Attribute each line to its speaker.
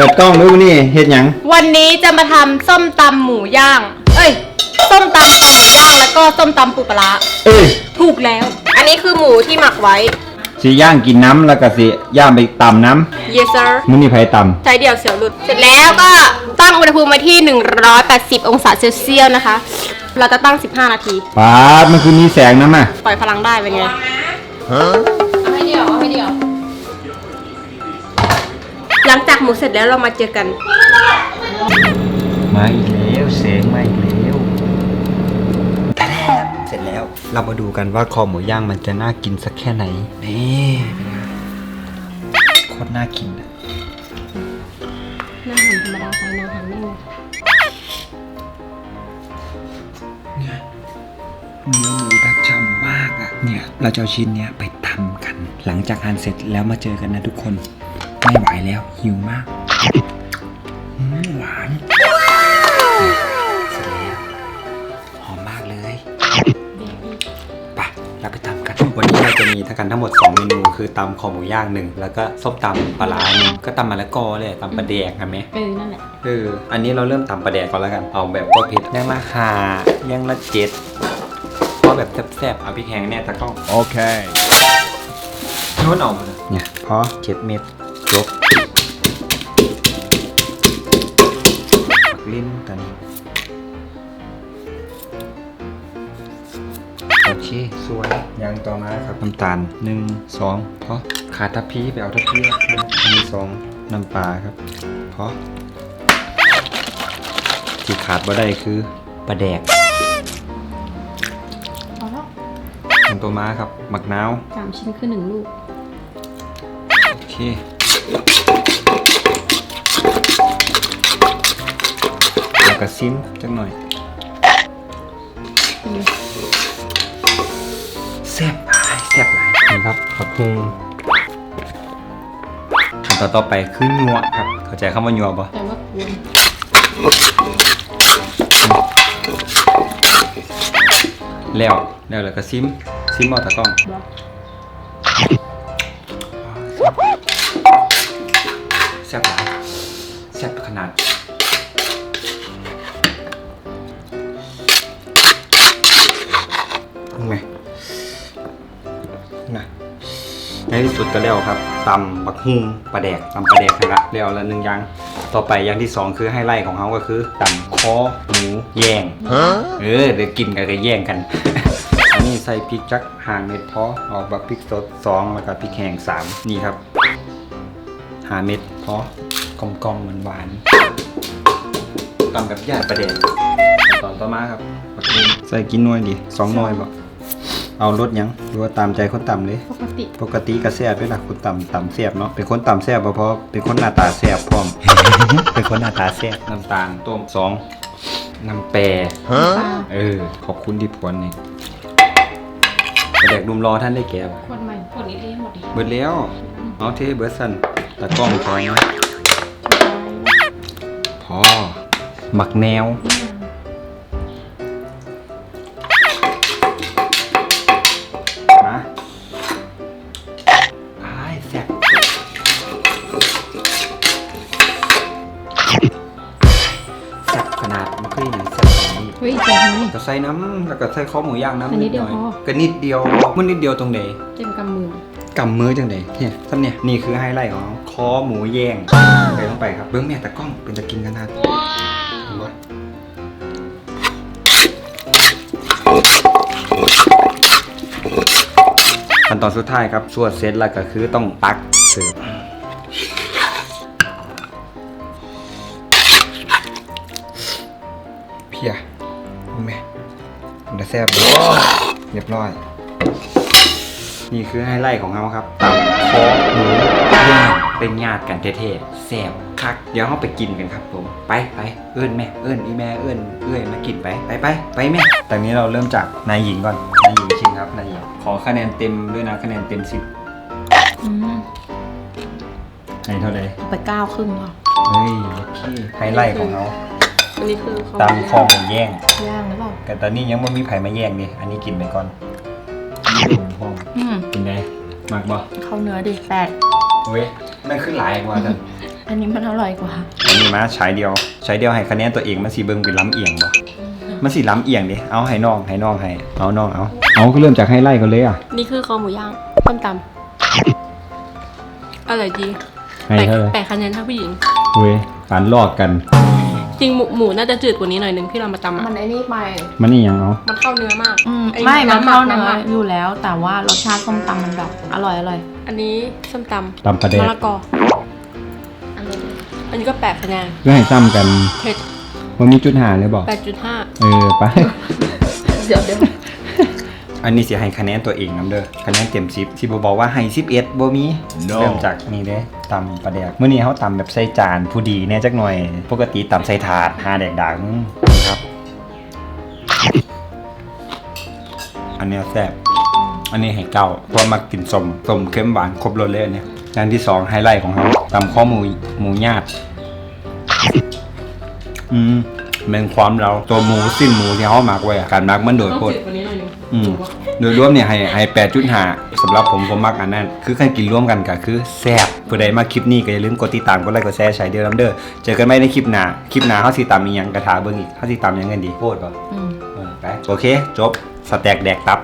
Speaker 1: ปิดกล้องดูนี่เฮ็ดหยัง
Speaker 2: วันนี้จะมาทำส้มตำหมูย่าง เอ้ย ส้มตำหมูย่างแล้วก็ส้มตำปูปลาร้า
Speaker 1: เอ้ย
Speaker 2: ถูกแล้ว อันนี้คือหมูที่หมักไว้
Speaker 1: สิย่างกินน้ำแล้วก็สิย่างไปตำน้
Speaker 2: yes sir ำ
Speaker 1: มื้อนี้ไผต
Speaker 2: ใช้เดี่ยวเสียวหลุด เสร็จแล้วก็ตั้งอุณหภูมิไว้ที่ 180 องศาเซลเซียสนะคะ เราจะตั้ง 15 นาทีำ
Speaker 1: ปาดมันคือมีแสงน้ำอะ
Speaker 2: ปล่อยพลังได้เป็นไงเอ หลังจากหมูเสร็จแล้วเรามาเจอกัน
Speaker 1: มาอีกแล้วแสงมาอีกแล้วเสร็จแล้ว เรามาดูกันว่าคอหมูย่างมันจะน่ากินสักแค่ไหน นี่เป็นไงโคตรน่ากินอะ
Speaker 2: หน้าหันธรรมดาไปหน้าหันนิ่ง
Speaker 1: เนื้อหมูแบบฉ่ำมากอะเนี่ย เราจะเอาชิ้นเนี้ยไปทำกัน หลังจากหั่นเสร็จแล้วมาเจอกันนะทุกคน ไม่ไหวแล้วหิวมากอืมหวานเสร็จแล้วหอมมากเลยไปเราไปทำกัน วันนี้เราจะมีทั้งกันทั้งหมด 2 เมนู คือตำคอหมูย่างหนึ่งแล้วก็ส้มตำปลาร้าหนึ่งก็ตำมะละกอเลยตำปลาแดกเห็นไหม
Speaker 2: เออนั่นแหละ
Speaker 1: เออ อันนี้เราเริ่มตำปลาแดกก่อนแล้วกัน เอาแบบก็เผ็ดย่างละห้าย่างละเจ็ดเพราะแบบแซ่บๆเอาพริกแห้งเนี่ยตะกล้อง
Speaker 3: โอเค
Speaker 1: นู้นเอามาเลยเนี่ยพอเจ็ดเม็ด จบปักลิ้นตอนนี้โอเค สวยอย่างต่อมาครับ น้ำตาลหนึ่งสองพอขาดทัพพีไปเอาทัพพีครับอันนี้สองน้ำปลาครับพอที่ขาดบ่ได้คือปลาแดก
Speaker 2: พอแล้ว
Speaker 1: อย่างตัวมาครับหมักนาว
Speaker 2: สามชิ้นคือหนึ่งลูก
Speaker 1: โอเค แล้วก็ซิมจังหน่อยแซ่บหลายแซ่บหลายนี่ครับผักฮุงขั้นตอนต่อไปคือหยวครับ เข้าใจคำว่าหยวปะ
Speaker 2: แต่ว่าควร
Speaker 1: แล้วแล้วแล้วก็ซิมซิมเอาตะกล้อง แซ่บหลายแซ่บขนาดรู้ไหมนะในที่สุดก็แล้วครับตำบักฮุงปลาแดกตำปลาแดกนะละแล้วละหนึ่งอย่างต่อไปอย่างที่สองคือให้ไล่ของเขาก็คือตำคอหมูแย่งเออเดี๋ยวกินกันก็แย่งกัน อันนี้ใส่พริกจักห่างเม็ดพอเอาแบบพริกสดสองแล้วก็พริกแห้งสามนี่ครับ หาเม็ดพอกลมกลมๆหวานๆตำแบบย่างประเด็นตอนต่อมาครับผักบุ้งใส่กินหน่วยดิสองหน่วยบ่เอารสหยังหรือว่าตามใจคนตำเลย
Speaker 2: ปกติ
Speaker 1: ปกติก็แซ่บด้วยล่ะคนตำตำแซ่บเนาะเป็นคนตำแซ่บบ่เพราะเป็นคนหน้าตาแซ่บพร้อม เป็นคนหน้าตาแซ่บน้ำตาลต้มสองน้ำแปร
Speaker 2: ปลา
Speaker 1: เออ ขอบคุณที่ผวนนี่กระแดกดุมรอท่านได้แก่บ่
Speaker 2: คนใหม่คนนี้เองหมดดิ
Speaker 1: เบิดแล้วเอาเทเบิดสัน ตะกล้องพอนะพอหมักแนว มาไอ้ายแซ่บแซ่บขนาดมันคืออย่างแซ่บแบบนี้
Speaker 2: เฮ้ยเจ๋งไหม
Speaker 1: ก็ใส่น้ำแล้วก็ใส่ข้อหมูย่างน้ำ
Speaker 2: อันนี้เดียว
Speaker 1: หน่
Speaker 2: พอ
Speaker 1: ก็นิดเดียวมันนิดเดียวตรงไหน
Speaker 2: เต็มกำมือ
Speaker 1: กำมือจังไดเนี่ยท่านเนี่ยนี่คือไฮไลท์ของคอหมูแยงไปต้องไปครับเบิ้งแม่ตะกล้องเป็นจะกินกันนาดเห็นบ่ขั้นตอนสุดท้ายครับสวดเสร็จแล้วก็คือต้องตักเสิร์ฟเพียเห็นไหมมันจะแซ่บเรียบร้อย นี่คือไฮไลท์ของเราครับตับคอหมูย่างเป็นญาติกันเท่ๆแซ่บคัก เดี๋ยวเราไปกินกันครับผม ไปไปเอื้อนแม่ เอื้อนอีแม่ เอื้อนเอื้อยมากินไป ไปไปไปแม่แต่นี้เราเริ่มจากนายหญิงก่อน นายหญิงชิงครับ นายหญิง ขอคะแนนเต็มด้วยนะคะแนนเต็มสิบ
Speaker 2: อืม
Speaker 1: ให้เท่าไหร่
Speaker 2: เอาไปเก้าครึ่งพอ
Speaker 1: เฮ้ยพี่ไฮไลท์ของเรา
Speaker 2: อันนี้คือเขา
Speaker 1: ตามคอหมูแย่ง
Speaker 2: ย่างหรือเปล่า
Speaker 1: แต่ตอนนี้ยังไม่มีไผ่มาแย่งดิอันนี้กินไปก่อนนี่ดู พอ
Speaker 2: อืม
Speaker 1: กินได้มากบ่
Speaker 2: เข้าเนื้อดิแปด
Speaker 1: เว้ยมันขึ้นหลายกว่าท่าน
Speaker 3: อันนี้มันอร่อยกว่า
Speaker 1: อันนี้มาใช้เดียวใช้เดียวให้คะแนนตัวเองมันสีเบิ่งเป็นล้ำเอียงบ่มันสีล้ำเอียงดิเอาให้น้องให้น้องให้เอาน้องเอาเอาก็เริ่มจากให้ไล่กันเลยอะ
Speaker 2: นี่คือคอหมูย่างต้มตำอร่อยดี
Speaker 1: ให้
Speaker 2: แปด
Speaker 1: เท่าไหร่
Speaker 2: แปดคะแนนถ้าผู้หญิง
Speaker 1: เว้ยการลอกกัน
Speaker 2: จริงหมูหมูน่าจะจืดกว่านี้หน่อยนึงที่เรามาตำอะ
Speaker 3: มันไอ้นี่ไป
Speaker 1: มันนี่ยังเอา
Speaker 2: มันเข้าเนื้อมาก
Speaker 3: อืม
Speaker 2: ไอ้
Speaker 3: ไม่มันเข้าเนื้ำ
Speaker 2: ห
Speaker 3: อ
Speaker 2: มัก
Speaker 3: อยู่แล้ว แต่ว่ารสชาติส้มตำมันแบบอร่อยอร่อย
Speaker 2: อันนี้ส้มต
Speaker 1: ตำประำเด็
Speaker 2: มะ
Speaker 1: ก
Speaker 2: ละกออันนี้ก็แปดคะแนน
Speaker 1: เพื่อให้ซ้ำกัน
Speaker 2: เผ็ด
Speaker 1: มันมีจุดหาเลยบอก
Speaker 2: แปดจุดห้า
Speaker 1: เออไป
Speaker 3: เดี๋ยวเดี๋ยว
Speaker 1: อันนี้สิให้คะแนนตัวเองนํเด้อคะแนนเต็ม10สิบ่บอกว่าให้11บ่มี
Speaker 4: No
Speaker 1: เริ่มจากนี่เด้ตำปลาแดกมื้อนี้เฮาตำแบบใส่จานผู้ดีแน่จักหน่อย ปกติตำใส่ถาดหาแดกดังครับ อันเนี้ยแซ่บอันนี้ให้เก้าเพราะมากินสมสมเค็มหวานครบรสเลยอันเนี่ยอย่างที่สองไฮไลท์ของเขาตำข้อหมูหมูญาติอืม เป็นความเราตัวหมูสิ้นหมูที่เขาหมักไว้อะการหมักมันโดด
Speaker 2: ต้อง
Speaker 1: โคตร
Speaker 2: จืดกว่านี้หน่อยนึง
Speaker 1: อืมโดยรวมเนี่ยให้ให้แปดจุดห้าสำหรับผมผมมักอันนั้น คือการกินร่วมกันก็คือแซ่บผู้ใดมาคลิปนี้ก็อย่าลืมกดติดตามกดไลค์กดแชร์ใช้เดียวน้ำเด้อเจอกันไม่ในคลิปหน้าคลิปหน้าเฮาสิตามมีหยังกระถาเบิ่งอีกเฮาสิตามหยังกันดีโคตรบ่
Speaker 3: อืม
Speaker 1: เออไปโอเค จบสแต็กแดกตับ